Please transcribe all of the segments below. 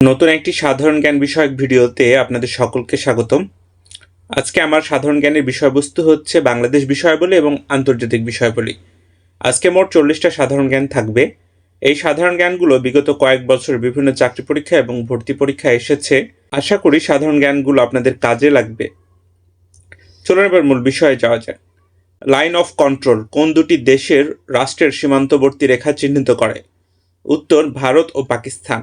নতুন একটি সাধারণ জ্ঞান বিষয়ক ভিডিওতে আপনাদের সকলকে স্বাগতম। আজকে আমার সাধারণ জ্ঞানের বিষয়বস্তু হচ্ছে বাংলাদেশ বিষয়াবলী এবং আন্তর্জাতিক বিষয়াবলী। আজকে মোট চল্লিশটা সাধারণ জ্ঞান থাকবে। এই সাধারণ জ্ঞানগুলো বিগত কয়েক বছর বিভিন্ন চাকরি পরীক্ষা এবং ভর্তি পরীক্ষায় এসেছে। আশা করি সাধারণ জ্ঞানগুলো আপনাদের কাজে লাগবে। চলুন এবার মূল বিষয়ে যাওয়া যাক। লাইন অফ কন্ট্রোল কোন দুটি দেশের রাষ্ট্রের সীমান্তবর্তী রেখা চিহ্নিত করে? উত্তর, ভারত ও পাকিস্তান।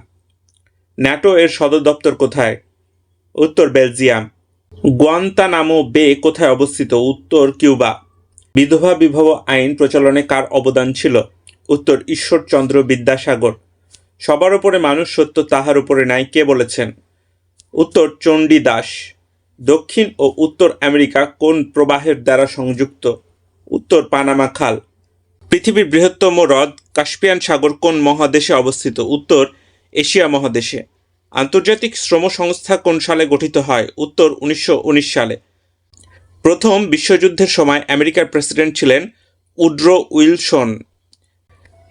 ন্যাটো এর সদর দপ্তর কোথায়? উত্তর বেলজিয়াম। গুয়ান্তানামো বে কোথায় অবস্থিত? উত্তর কিউবা। বিধবা বিবাহ আইন প্রচলনে কার অবদান ছিল? উত্তর ঈশ্বরচন্দ্র বিদ্যাসাগর। সবার উপরে মানুষ সত্য, তাহার উপরে নাই, কে বলেছেন? উত্তর চণ্ডী দাস। দক্ষিণ ও উত্তর আমেরিকা কোন প্রবাহের দ্বারা সংযুক্ত? উত্তর পানামা খাল। পৃথিবীর বৃহত্তম হ্রদ কাস্পিয়ান সাগর কোন মহাদেশে অবস্থিত? উত্তর এশিয়া মহাদেশে। আন্তর্জাতিক শ্রম সংস্থা কোন সালে গঠিত হয়? উত্তর উনিশশো উনিশ সালে। প্রথম বিশ্বযুদ্ধের সময় আমেরিকার প্রেসিডেন্ট ছিলেন উড্রো উইলসন।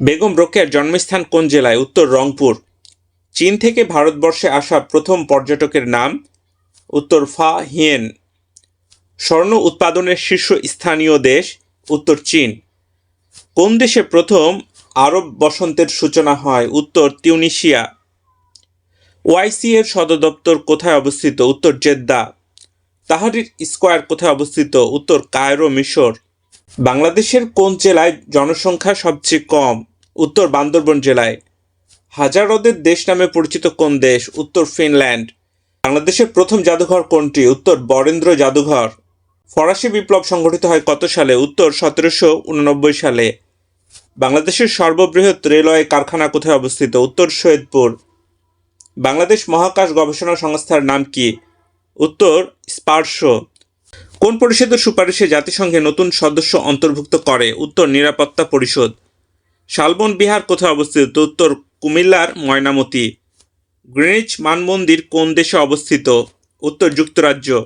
বেগম রোকেয়ার জন্মস্থান কোন জেলায়? উত্তর রংপুর। চীন থেকে ভারতবর্ষে আসা প্রথম পর্যটকের নাম? উত্তর ফা হিয়েন। স্বর্ণ উৎপাদনের শীর্ষ স্থানীয় দেশ? উত্তর চীন। কোন দেশে প্রথম আরব বসন্তের সূচনা হয় উত্তর তিউনিশিয়া। ওআইসি এর সদর দপ্তর কোথায় অবস্থিত? উত্তর জেদ্দা। তাহারির স্কোয়ার কোথায় অবস্থিত? উত্তর কায়রো, মিশর। বাংলাদেশের কোন জেলায় জনসংখ্যা সবচেয়ে কম? উত্তর বান্দরবন জেলায়। হাজার হ্রদের দেশ নামে পরিচিত কোন দেশ? উত্তর ফিনল্যান্ড। বাংলাদেশের প্রথম জাদুঘর কোনটি? উত্তর বরেন্দ্র জাদুঘর। ফরাসি বিপ্লব সংঘটিত হয় কত সালে? উত্তর সতেরোশো উননব্বই সালে। বাংলাদেশের সর্ববৃহৎ রেলওয়ে কারখানা কোথায় অবস্থিত? উত্তর সৈয়দপুর। বাংলাদেশ মহাকাশ গবেষণা সংস্থার নাম কি? উত্তর, স্পার্শো। কোন পরিষদের সুপারিশে জাতিসংঘে নতুন সদস্য অন্তর্ভুক্ত করে? উত্তর, নিরাপত্তা পরিষদ। শালবন বিহার কোথায় অবস্থিত? উত্তর, কুমিল্লার ময়নামতি। গ্রিনিচ মানমন্দির কোন দেশে অবস্থিত? উত্তর, যুক্তরাজ্য।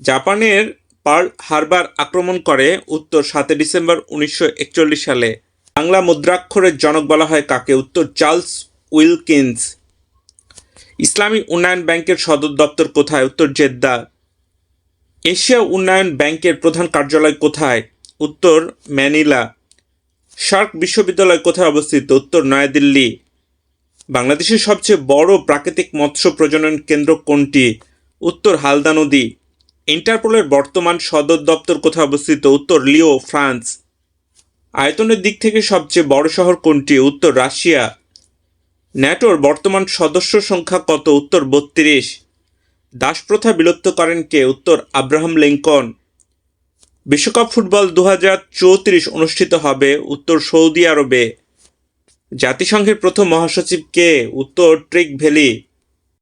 জাপানের পার্ল হারবার আক্রমণ করে, উত্তর সাতই ডিসেম্বর উনিশশো একচল্লিশ সালে। বাংলা মুদ্রাক্ষরের জনক বলা হয় কাকে? উত্তর, চার্লস উইলকিন্স। ইসলামী উন্নয়ন ব্যাংকের সদর দপ্তর কোথায়? উত্তর জেদ্দা এশিয়া উন্নয়ন ব্যাংকের প্রধান কার্যালয় কোথায়? উত্তর, ম্যানিলা। শার্ক বিশ্ববিদ্যালয় কোথায় অবস্থিত? উত্তর, নয়াদিল্লি। বাংলাদেশের সবচেয়ে বড় প্রাকৃতিক মৎস্য প্রজনন কেন্দ্র কোনটি? উত্তর, হালদা নদী। ইন্টারপোলের বর্তমান সদর দপ্তর কোথায় অবস্থিত? উত্তর, লিও, ফ্রান্স। আয়তনের দিক থেকে সবচেয়ে বড় শহর কোনটি? উত্তর রাশিয়া। ন্যাটোর বর্তমান সদস্য সংখ্যা কত? উত্তর বত্রিশ। দাসপ্রথা বিলুপ্ত করেন কে? উত্তর আব্রাহাম লিঙ্কন। বিশ্বকাপ ফুটবল দু অনুষ্ঠিত হবে উত্তর সৌদি আরবে। জাতিসংঘের প্রথম মহাসচিব কে? উত্তর ট্রিক ভ্যালি